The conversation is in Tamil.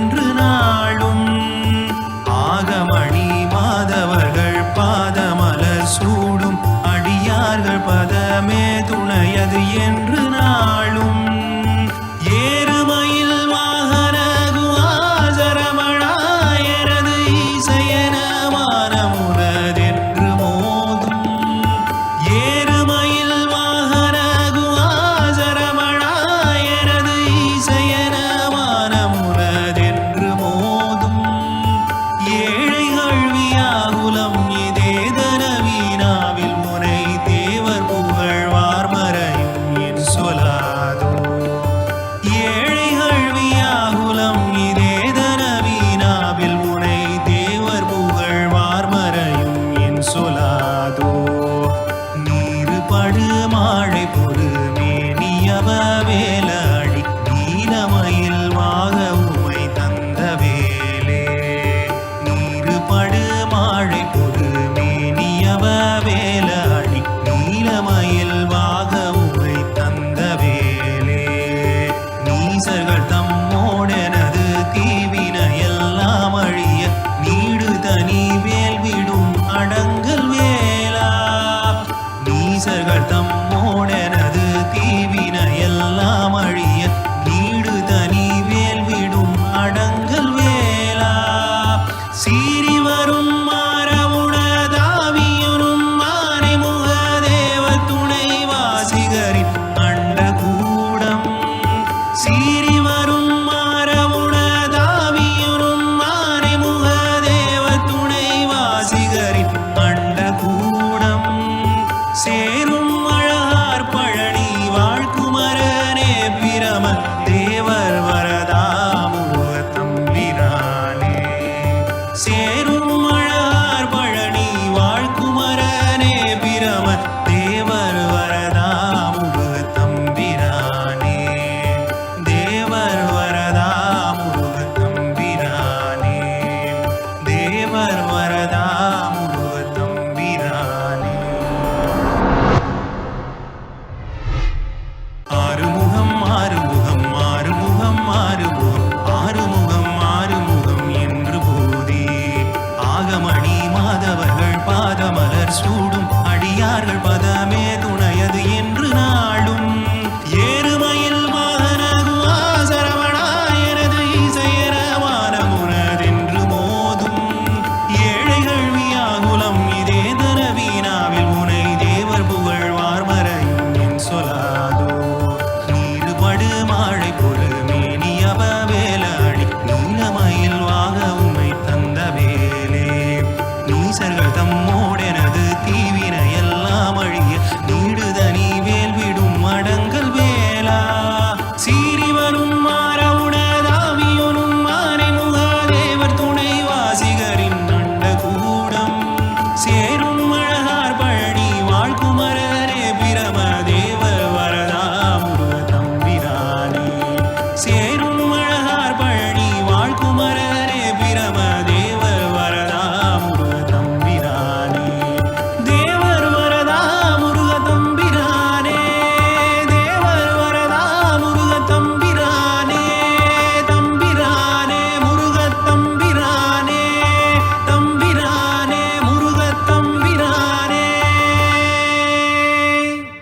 இன்று நாளும். ஆகமணி மாதவர்கள் பாதமலர் சூடும். அடியார்கள் பதமே துணையது என்று நாளும். மலையில் வா